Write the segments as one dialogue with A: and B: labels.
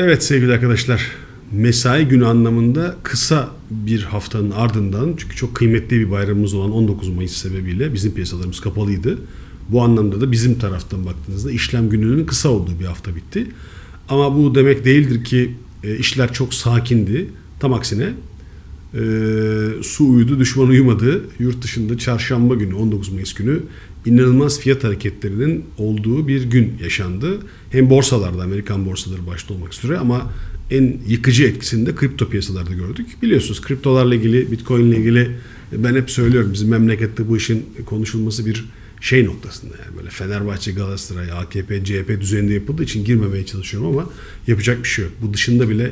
A: Evet sevgili arkadaşlar, mesai günü anlamında kısa bir haftanın ardından çünkü çok kıymetli bir bayramımız olan 19 Mayıs sebebiyle bizim piyasalarımız kapalıydı. Bu anlamda da bizim taraftan baktığınızda işlem gününün kısa olduğu bir hafta bitti. Ama bu demek değildir ki e, işler çok sakindi. Tam aksine e, su uyudu, düşman uyumadı. Yurt dışında çarşamba günü, 19 Mayıs günü inanılmaz fiyat hareketlerinin olduğu bir gün yaşandı. Hem borsalarda, Amerikan borsaları başta olmak üzere ama en yıkıcı etkisini de kripto piyasalarda gördük. Biliyorsunuz kriptolarla ilgili, bitcoin ile ilgili ben hep söylüyorum bizim memlekette bu işin konuşulması bir şey noktasında yani böyle Fenerbahçe, Galatasaray, AKP, CHP düzeninde yapıldığı için girmemeye çalışıyorum ama yapacak bir şey yok. Bu dışında bile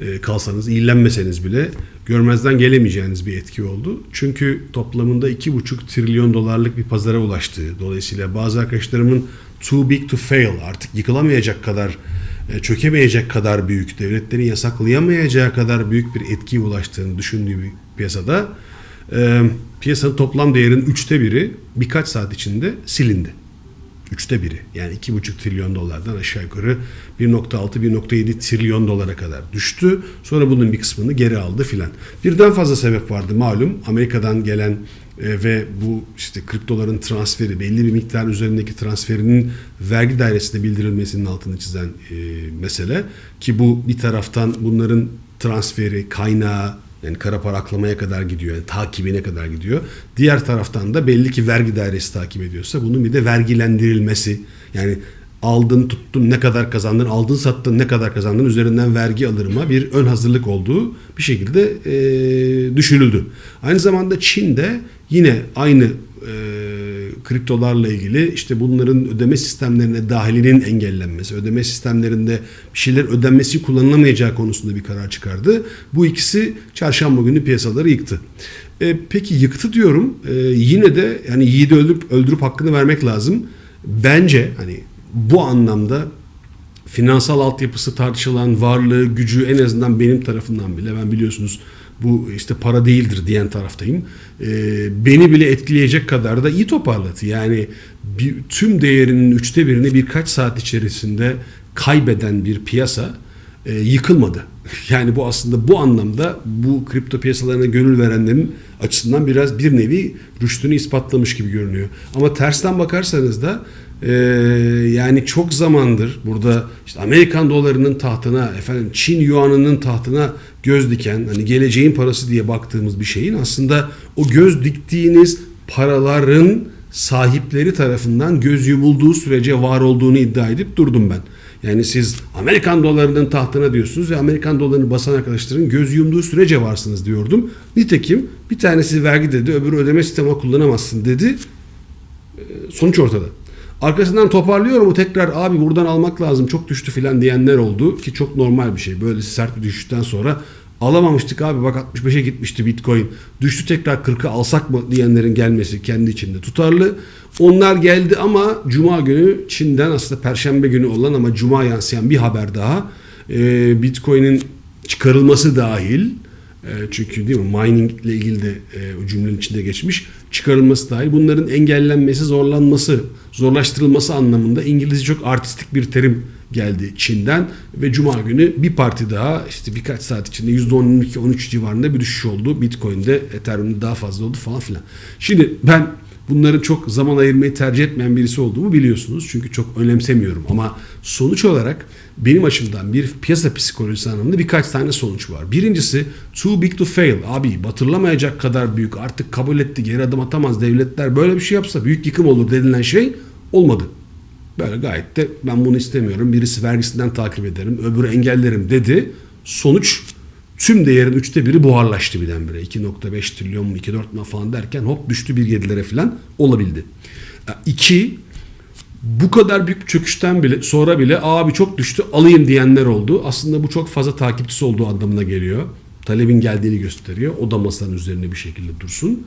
A: e, kalsanız, iyilenmeseniz bile görmezden gelemeyeceğiniz bir etki oldu. Çünkü toplamında 2,5 trilyon dolarlık bir pazara ulaştığı dolayısıyla bazı arkadaşlarımın too big to fail artık yıkılamayacak kadar e, çökemeyecek kadar büyük, devletlerin yasaklayamayacağı kadar büyük bir etkiye ulaştığını düşündüğü bir piyasada e, piyasanın toplam değerinin üçte biri birkaç saat içinde silindi. Üçte biri yani iki buçuk trilyon dolardan aşağı yukarı 1.6-1.7 trilyon dolara kadar düştü. Sonra bunun bir kısmını geri aldı filan. Birden fazla sebep vardı malum. Amerika'dan gelen e, ve bu işte kriptoların transferi belli bir miktar üzerindeki transferinin vergi dairesinde bildirilmesinin altını çizen e, mesele ki bu bir taraftan bunların transferi, kaynağı, yani kara para aklamaya kadar gidiyor. Yani takibine kadar gidiyor. Diğer taraftan da belli ki vergi dairesi takip ediyorsa bunun bir de vergilendirilmesi. Yani aldın tuttun ne kadar kazandın, aldın sattın ne kadar kazandın üzerinden vergi alırıma bir ön hazırlık olduğu bir şekilde e, düşünüldü. Aynı zamanda Çin'de yine aynı kriptolarla ilgili işte bunların ödeme sistemlerine dahilinin engellenmesi, ödeme sistemlerinde bir şeyler ödenmesi kullanılamayacağı konusunda bir karar çıkardı. Bu ikisi çarşamba günü piyasaları yıktı. E, peki yıktı diyorum. E, yine de yani yiğidi öldürüp öldürüp hakkını vermek lazım. Bence hani bu anlamda finansal altyapısı tartışılan varlığı, gücü en azından benim tarafından bile ben biliyorsunuz bu işte para değildir diyen taraftayım. E, beni bile etkileyecek kadar da iyi toparladı. Yani bir, tüm değerinin üçte birini birkaç saat içerisinde kaybeden bir piyasa e, yıkılmadı. Yani bu aslında bu anlamda bu kripto piyasalarına gönül verenlerin açısından biraz bir nevi rüştünü ispatlamış gibi görünüyor. Ama tersten bakarsanız da ee, yani çok zamandır burada işte Amerikan dolarının tahtına, efendim Çin yuanının tahtına göz diken, hani geleceğin parası diye baktığımız bir şeyin aslında o göz diktiğiniz paraların sahipleri tarafından göz yumulduğu sürece var olduğunu iddia edip durdum ben. Yani siz Amerikan dolarının tahtına diyorsunuz ve Amerikan dolarını basan arkadaşların göz yumduğu sürece varsınız diyordum. Nitekim bir tanesi vergi dedi, öbürü ödeme sistemi kullanamazsın dedi. Ee, sonuç ortada. Arkasından toparlıyorum bu tekrar abi buradan almak lazım çok düştü filan diyenler oldu ki çok normal bir şey. Böyle sert bir düşüşten sonra alamamıştık abi bak 65'e gitmişti bitcoin. Düştü tekrar 40'a alsak mı diyenlerin gelmesi kendi içinde tutarlı. Onlar geldi ama cuma günü Çin'den aslında perşembe günü olan ama cuma yansıyan bir haber daha. Ee, bitcoin'in çıkarılması dahil e, çünkü değil mi mining ile ilgili de e, cümlenin içinde geçmiş çıkarılması dahil bunların engellenmesi, zorlanması, zorlaştırılması anlamında İngilizce çok artistik bir terim geldi Çin'den ve Cuma günü bir parti daha işte birkaç saat içinde %12-13 civarında bir düşüş oldu. Bitcoin'de Ethereum'da daha fazla oldu falan filan. Şimdi ben bunların çok zaman ayırmayı tercih etmeyen birisi olduğumu biliyorsunuz. Çünkü çok önemsemiyorum ama sonuç olarak benim açımdan bir piyasa psikolojisi anlamında birkaç tane sonuç var. Birincisi too big to fail. Abi batırılamayacak kadar büyük artık kabul etti geri adım atamaz devletler böyle bir şey yapsa büyük yıkım olur denilen şey olmadı. Böyle gayet de ben bunu istemiyorum. Birisi vergisinden takip ederim, öbürü engellerim dedi. Sonuç tüm değerin üçte biri buharlaştı birdenbire. 2.5 trilyon mu 2.4 mu falan derken hop düştü 1.7'lere falan olabildi. İki, bu kadar büyük çöküşten bile sonra bile abi çok düştü alayım diyenler oldu. Aslında bu çok fazla takipçisi olduğu anlamına geliyor. Talebin geldiğini gösteriyor. O da masanın üzerine bir şekilde dursun.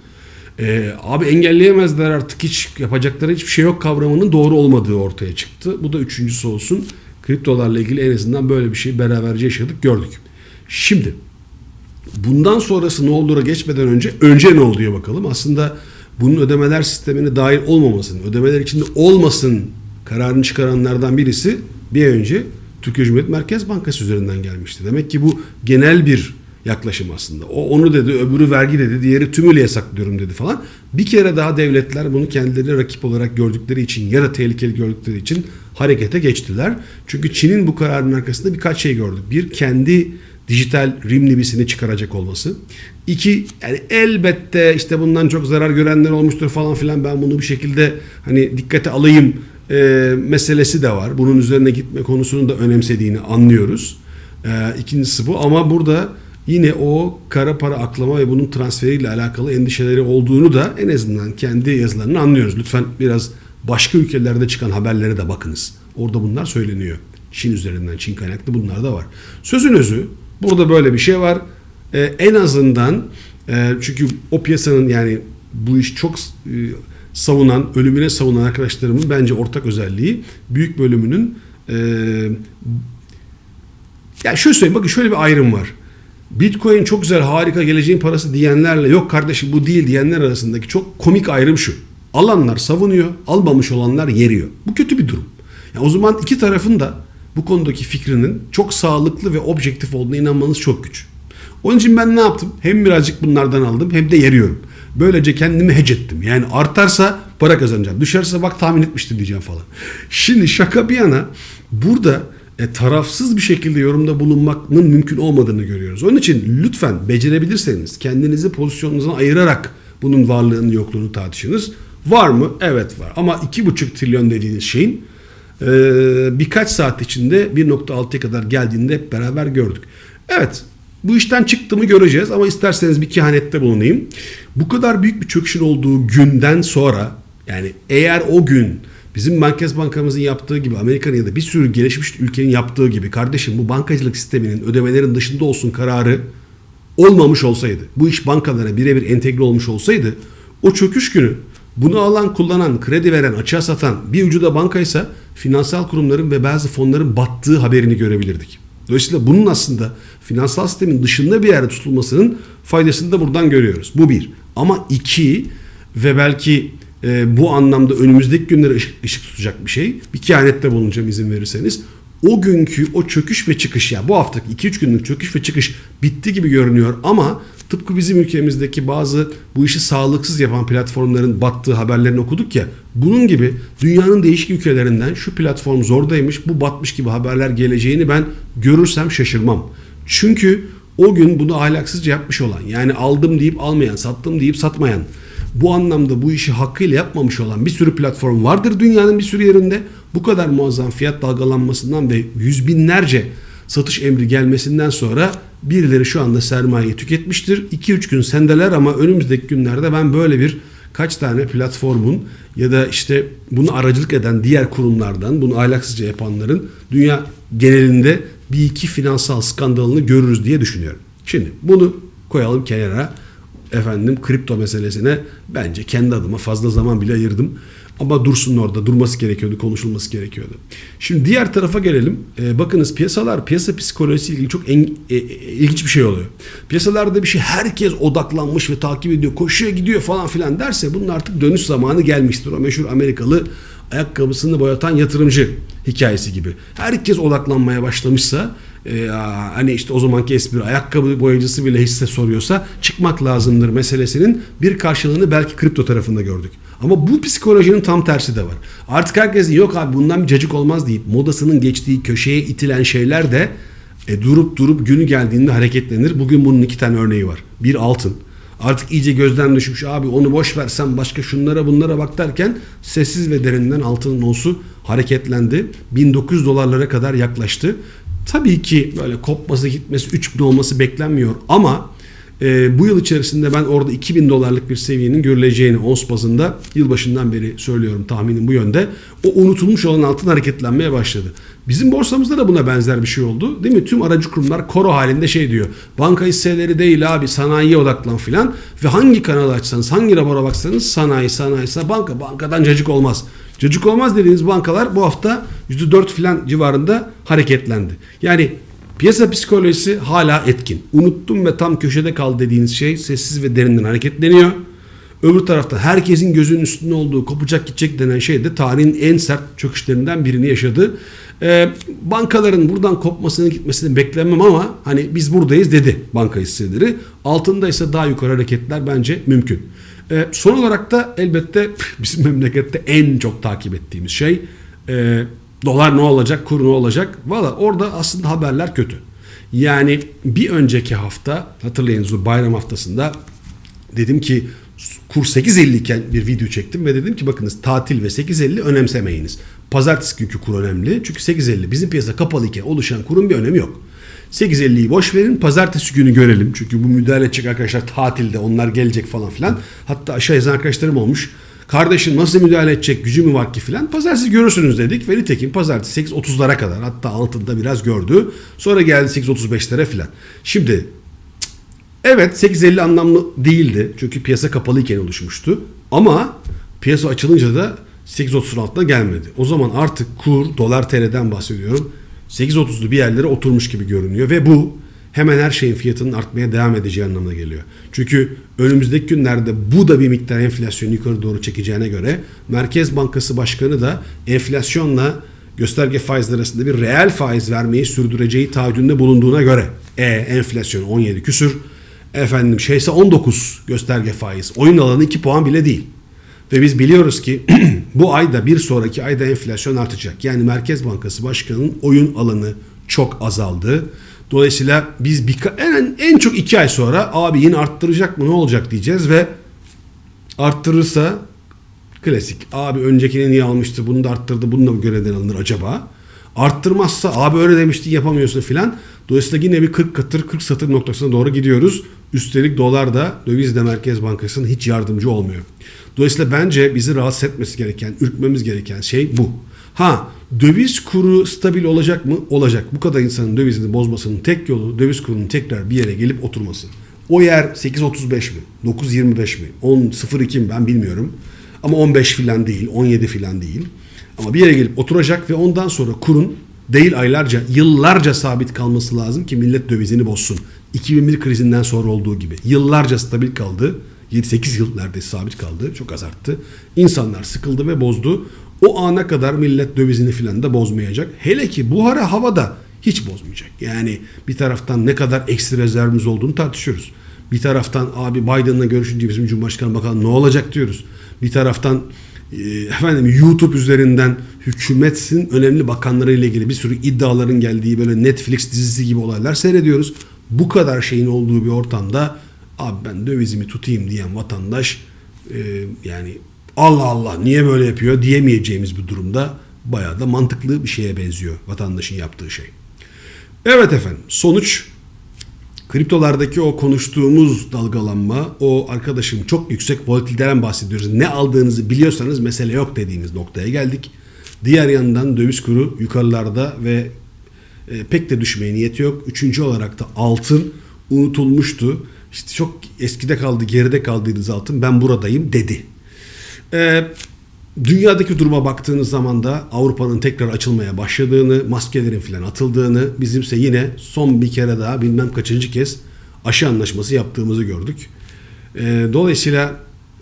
A: Ee, abi engelleyemezler artık hiç yapacakları hiçbir şey yok kavramının doğru olmadığı ortaya çıktı. Bu da üçüncüsü olsun. Kriptolarla ilgili en azından böyle bir şey beraberce yaşadık gördük. Şimdi bundan sonrası ne olduğuna geçmeden önce önce ne oluyor bakalım. Aslında bunun ödemeler sistemine dahil olmamasın, ödemeler içinde olmasın kararını çıkaranlardan birisi bir önce Türkiye Cumhuriyet Merkez Bankası üzerinden gelmişti. Demek ki bu genel bir yaklaşım aslında. O onu dedi, öbürü vergi dedi, diğeri tümüyle yasaklıyorum dedi falan. Bir kere daha devletler bunu kendileri rakip olarak gördükleri için ya da tehlikeli gördükleri için harekete geçtiler. Çünkü Çin'in bu kararının arkasında birkaç şey gördük. Bir, kendi dijital rimlibisini çıkaracak olması. İki, yani elbette işte bundan çok zarar görenler olmuştur falan filan ben bunu bir şekilde hani dikkate alayım e, meselesi de var. Bunun üzerine gitme konusunu da önemsediğini anlıyoruz. E, ikincisi bu ama burada yine o kara para aklama ve bunun transferiyle alakalı endişeleri olduğunu da en azından kendi yazılarını anlıyoruz. Lütfen biraz başka ülkelerde çıkan haberlere de bakınız. Orada bunlar söyleniyor. Çin üzerinden, Çin kaynaklı bunlar da var. Sözün özü burada böyle bir şey var. Ee, en azından e, çünkü o piyasanın yani bu iş çok e, savunan, ölümüne savunan arkadaşlarımın bence ortak özelliği büyük bölümünün e, yani şöyle söyleyeyim bakın şöyle bir ayrım var. Bitcoin çok güzel harika geleceğin parası diyenlerle yok kardeşim bu değil diyenler arasındaki çok komik ayrım şu. Alanlar savunuyor, almamış olanlar yeriyor. Bu kötü bir durum. Yani o zaman iki tarafın da bu konudaki fikrinin çok sağlıklı ve objektif olduğuna inanmanız çok güç. Onun için ben ne yaptım? Hem birazcık bunlardan aldım hem de yeriyorum. Böylece kendimi hece ettim. Yani artarsa para kazanacağım. Düşerse bak tahmin etmiştim diyeceğim falan. Şimdi şaka bir yana burada e, tarafsız bir şekilde yorumda bulunmanın mümkün olmadığını görüyoruz. Onun için lütfen becerebilirseniz kendinizi pozisyonunuzdan ayırarak bunun varlığını yokluğunu tartışınız. Var mı? Evet var. Ama 2,5 trilyon dediğiniz şeyin birkaç saat içinde 1.6'ya kadar geldiğinde hep beraber gördük. Evet bu işten çıktığımı göreceğiz ama isterseniz bir kehanette bulunayım. Bu kadar büyük bir çöküşün olduğu günden sonra yani eğer o gün bizim Merkez Bankamızın yaptığı gibi Amerika'nın ya da bir sürü gelişmiş ülkenin yaptığı gibi kardeşim bu bankacılık sisteminin ödemelerin dışında olsun kararı olmamış olsaydı, bu iş bankalara birebir entegre olmuş olsaydı o çöküş günü bunu alan, kullanan, kredi veren, açığa satan bir ucu da bankaysa finansal kurumların ve bazı fonların battığı haberini görebilirdik. Dolayısıyla bunun aslında finansal sistemin dışında bir yerde tutulmasının faydasını da buradan görüyoruz. Bu bir. Ama iki ve belki e, bu anlamda önümüzdeki günlere ışık, ışık tutacak bir şey. Bir kehanette bulunacağım izin verirseniz. O günkü o çöküş ve çıkış ya bu haftaki 2-3 günlük çöküş ve çıkış bitti gibi görünüyor ama tıpkı bizim ülkemizdeki bazı bu işi sağlıksız yapan platformların battığı haberlerini okuduk ya bunun gibi dünyanın değişik ülkelerinden şu platform zordaymış bu batmış gibi haberler geleceğini ben görürsem şaşırmam. Çünkü o gün bunu ahlaksızca yapmış olan yani aldım deyip almayan sattım deyip satmayan bu anlamda bu işi hakkıyla yapmamış olan bir sürü platform vardır dünyanın bir sürü yerinde. Bu kadar muazzam fiyat dalgalanmasından ve yüz binlerce satış emri gelmesinden sonra birileri şu anda sermayeyi tüketmiştir. 2-3 gün sendeler ama önümüzdeki günlerde ben böyle bir kaç tane platformun ya da işte bunu aracılık eden diğer kurumlardan bunu ahlaksızca yapanların dünya genelinde bir iki finansal skandalını görürüz diye düşünüyorum. Şimdi bunu koyalım kenara efendim kripto meselesine bence kendi adıma fazla zaman bile ayırdım. Ama dursun orada durması gerekiyordu, konuşulması gerekiyordu. Şimdi diğer tarafa gelelim. Ee, bakınız piyasalar, piyasa psikolojisiyle ilgili çok en, e, e, ilginç bir şey oluyor. Piyasalarda bir şey herkes odaklanmış ve takip ediyor, koşuyor gidiyor falan filan derse bunun artık dönüş zamanı gelmiştir. O meşhur Amerikalı ayakkabısını boyatan yatırımcı hikayesi gibi. Herkes odaklanmaya başlamışsa e, hani işte o zamanki espri ayakkabı boyacısı bile hisse soruyorsa çıkmak lazımdır meselesinin bir karşılığını belki kripto tarafında gördük. Ama bu psikolojinin tam tersi de var. Artık herkes yok abi bundan bir cacık olmaz deyip modasının geçtiği köşeye itilen şeyler de e, durup durup günü geldiğinde hareketlenir. Bugün bunun iki tane örneği var. Bir altın. Artık iyice gözden düşmüş abi onu boş versen başka şunlara bunlara bak derken sessiz ve derinden altının onsu hareketlendi. 1900 dolarlara kadar yaklaştı. Tabii ki böyle kopması gitmesi 3000 olması beklenmiyor ama e, bu yıl içerisinde ben orada 2000 dolarlık bir seviyenin görüleceğini ons bazında yılbaşından beri söylüyorum tahminim bu yönde. O unutulmuş olan altın hareketlenmeye başladı. Bizim borsamızda da buna benzer bir şey oldu. Değil mi? Tüm aracı kurumlar koro halinde şey diyor. Banka hisseleri değil abi sanayiye odaklan filan. Ve hangi kanalı açsanız, hangi rapora baksanız sanayi, sanayi, sanayi, banka, bankadan cacık olmaz. Cacık olmaz dediğiniz bankalar bu hafta %4 filan civarında hareketlendi. Yani Piyasa psikolojisi hala etkin. Unuttum ve tam köşede kal dediğiniz şey sessiz ve derinden hareketleniyor. Öbür taraftan herkesin gözünün üstünde olduğu kopacak gidecek denen şey de tarihin en sert çöküşlerinden birini yaşadı. Ee, bankaların buradan kopmasını gitmesini beklemem ama hani biz buradayız dedi banka hisseleri. Altında ise daha yukarı hareketler bence mümkün. Ee, son olarak da elbette bizim memlekette en çok takip ettiğimiz şey e, dolar ne olacak, kur ne olacak. Valla orada aslında haberler kötü. Yani bir önceki hafta hatırlayınız bayram haftasında dedim ki kur 8.50 iken bir video çektim ve dedim ki bakınız tatil ve 8.50 önemsemeyiniz. Pazartesi günkü kur önemli. Çünkü 8.50 bizim piyasa kapalı iken oluşan kurun bir önemi yok. 8.50'yi boş verin pazartesi günü görelim. Çünkü bu müdahale edecek arkadaşlar tatilde onlar gelecek falan filan. Hatta aşağı yazan arkadaşlarım olmuş. Kardeşim nasıl müdahale edecek gücü mü var ki filan. Pazartesi görürsünüz dedik ve nitekim pazartesi 8.30'lara kadar hatta altında biraz gördü. Sonra geldi 8.35'lere filan. Şimdi Evet 8.50 anlamlı değildi. Çünkü piyasa kapalıyken oluşmuştu. Ama piyasa açılınca da 8.30'un altına gelmedi. O zaman artık kur, dolar TL'den bahsediyorum. 8.30'lu bir yerlere oturmuş gibi görünüyor. Ve bu hemen her şeyin fiyatının artmaya devam edeceği anlamına geliyor. Çünkü önümüzdeki günlerde bu da bir miktar enflasyonu yukarı doğru çekeceğine göre Merkez Bankası Başkanı da enflasyonla gösterge faizler arasında bir reel faiz vermeyi sürdüreceği taahhüdünde bulunduğuna göre e enflasyon 17 küsür efendim şeyse 19 gösterge faiz. Oyun alanı 2 puan bile değil. Ve biz biliyoruz ki bu ayda bir sonraki ayda enflasyon artacak. Yani Merkez Bankası Başkanı'nın oyun alanı çok azaldı. Dolayısıyla biz bir, en, en çok iki ay sonra abi yine arttıracak mı ne olacak diyeceğiz ve arttırırsa klasik abi öncekini niye almıştı bunu da arttırdı bunu da mı görevden alınır acaba? Arttırmazsa abi öyle demişti yapamıyorsun filan. Dolayısıyla yine bir 40 katır 40 satır noktasına doğru gidiyoruz. Üstelik dolar da döviz de Merkez Bankası'nın hiç yardımcı olmuyor. Dolayısıyla bence bizi rahatsız etmesi gereken, ürkmemiz gereken şey bu. Ha döviz kuru stabil olacak mı? Olacak. Bu kadar insanın dövizini bozmasının tek yolu döviz kurunun tekrar bir yere gelip oturması. O yer 8.35 mi? 9.25 mi? 10.02 mi? Ben bilmiyorum. Ama 15 filan değil, 17 filan değil. Ama bir yere gelip oturacak ve ondan sonra kurun değil aylarca, yıllarca sabit kalması lazım ki millet dövizini bozsun. 2001 krizinden sonra olduğu gibi. Yıllarca stabil kaldı. 7-8 yıl neredeyse sabit kaldı. Çok az arttı. İnsanlar sıkıldı ve bozdu. O ana kadar millet dövizini filan da bozmayacak. Hele ki buhara havada hiç bozmayacak. Yani bir taraftan ne kadar eksi rezervimiz olduğunu tartışıyoruz. Bir taraftan abi Biden'la görüşünce bizim Cumhurbaşkanı bakalım ne olacak diyoruz. Bir taraftan e, efendim YouTube üzerinden hükümetin önemli bakanları ile ilgili bir sürü iddiaların geldiği böyle Netflix dizisi gibi olaylar seyrediyoruz. Bu kadar şeyin olduğu bir ortamda abi ben dövizimi tutayım diyen vatandaş e, yani Allah Allah niye böyle yapıyor diyemeyeceğimiz bir durumda bayağı da mantıklı bir şeye benziyor vatandaşın yaptığı şey. Evet efendim sonuç kriptolardaki o konuştuğumuz dalgalanma o arkadaşım çok yüksek volatiliteden bahsediyoruz. Ne aldığınızı biliyorsanız mesele yok dediğimiz noktaya geldik. Diğer yandan döviz kuru yukarılarda ve e, pek de düşmeye niyeti yok. Üçüncü olarak da altın unutulmuştu. İşte çok eskide kaldı, geride kaldığınız altın ben buradayım dedi. E, dünyadaki duruma baktığınız zaman da Avrupa'nın tekrar açılmaya başladığını, maskelerin filan atıldığını, bizimse yine son bir kere daha bilmem kaçıncı kez aşı anlaşması yaptığımızı gördük. E, dolayısıyla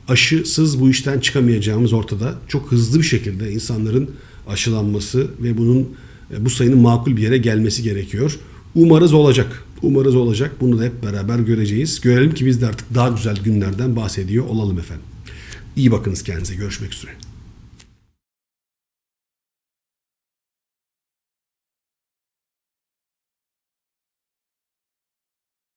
A: aşısız bu işten çıkamayacağımız ortada. Çok hızlı bir şekilde insanların aşılanması ve bunun e, bu sayının makul bir yere gelmesi gerekiyor. Umarız olacak. Umarız olacak. Bunu da hep beraber göreceğiz. Görelim ki biz de artık daha güzel günlerden bahsediyor olalım efendim. İyi bakınız kendinize. Görüşmek üzere.